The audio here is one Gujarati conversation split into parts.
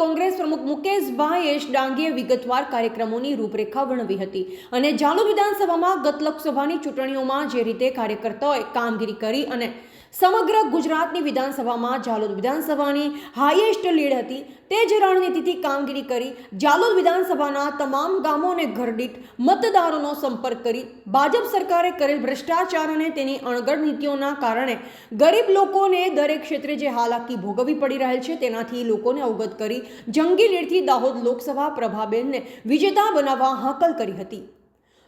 કોંગ્રેસ પ્રમુખ મુકેશભાઈ યશ ડાંગીએ વિગતવાર કાર્યક્રમોની રૂપરેખા વર્ણવી હતી. અને જાલોદ વિધાનસભામાં ગત લોકસભાની ચૂંટણીઓમાં જે રીતે કાર્યકર્તાઓએ કામગીરી કરી અને સમગ્ર ગુજરાતની વિધાનસભામાં જાલોદ વિધાનસભાની હાઈએસ્ટ લીડ હતી તે જ રણનીતિથી કામગીરી કરી જાલોદ વિધાનસભાના તમામ ગામો અને ઘરદીઠ મતદારોનો સંપર્ક કરી ભાજપ સરકારે કરેલ ભ્રષ્ટાચાર અને તેની અણગઢ નીતિઓના કારણે ગરીબ લોકોને દરેક ક્ષેત્રે જે હાલાકી ભોગવવી પડી રહેલ છે તેનાથી લોકોને અવગત કરી જંગી લીડથી દાહોદ લોકસભા પ્રભાબેનને વિજેતા બનાવવા હાકલ કરી હતી.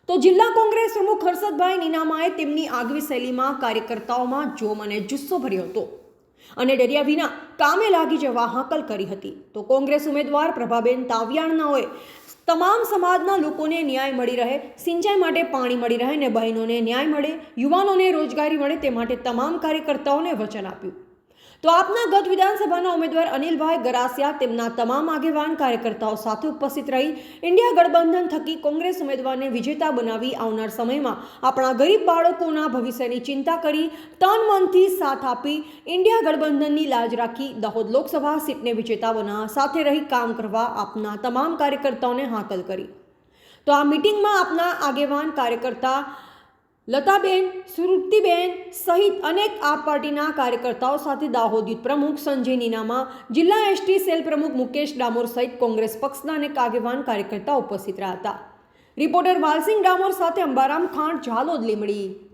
તો જિલ્લા કોંગ્રેસ પ્રમુખ હર્ષદભાઈ નીનામાએ તેમની આગવી શૈલીમાં કાર્યકર્તાઓમાં જોમ અને જુસ્સો ભર્યો હતો. અને ડર્યા વિના કામે લાગી જવા હાકલ કરી હતી. તો કોંગ્રેસ ઉમેદવાર પ્રભાબેન તાવિયાણનાઓએ તમામ સમાજના લોકોને ન્યાય મળી રહે, સિંચાઈ માટે પાણી મળી રહે અને બહેનોને ન્યાય મળે, યુવાનોને રોજગારી મળે તે માટે તમામ કાર્યકર્તાઓને વચન આપ્યું. તો આપના ગત વિધાનસભાના ઉમેદવાર અનિલભાઈ ગરાસિયા તેમના તમામ આગેવાન કાર્યકર્તાઓ સાથે ઉપસ્થિત રહી ઇન્ડિયા ગઠબંધન થકી કોંગ્રેસ ઉમેદવારને વિજેતા બનાવી આવનાર સમયમાં આપણા ગરીબ બાળકોના ભવિષ્યની ચિંતા કરી તન મનથી સાથ આપી ઇન્ડિયા ગઠબંધનની લાજ રાખી દાહોદ લોકસભા સીટને વિજેતા બનાવવા સાથે રહી કામ કરવા આપના તમામ કાર્યકર્તાઓને હાકલ કરી. તો આ મિટિંગમાં આપના આગેવાન કાર્યકર્તા લતાબેન સુરતીબેન સહિત અનેક આપ પાર્ટીના કાર્યકર્તાઓ સાથે દાહોદી પ્રમુખ સંજય નીનામા જિલ્લા એસટી સેલ પ્રમુખ મુકેશ ડામોર સહિત કોંગ્રેસ પક્ષના અનેક આગેવાન કાર્યકર્તાઓ ઉપસ્થિત રહ્યા હતા. રિપોર્ટર વાલસિંહ ડામોર સાથે અંબારામ ખાંડ, ઝાલોદ લીમડી.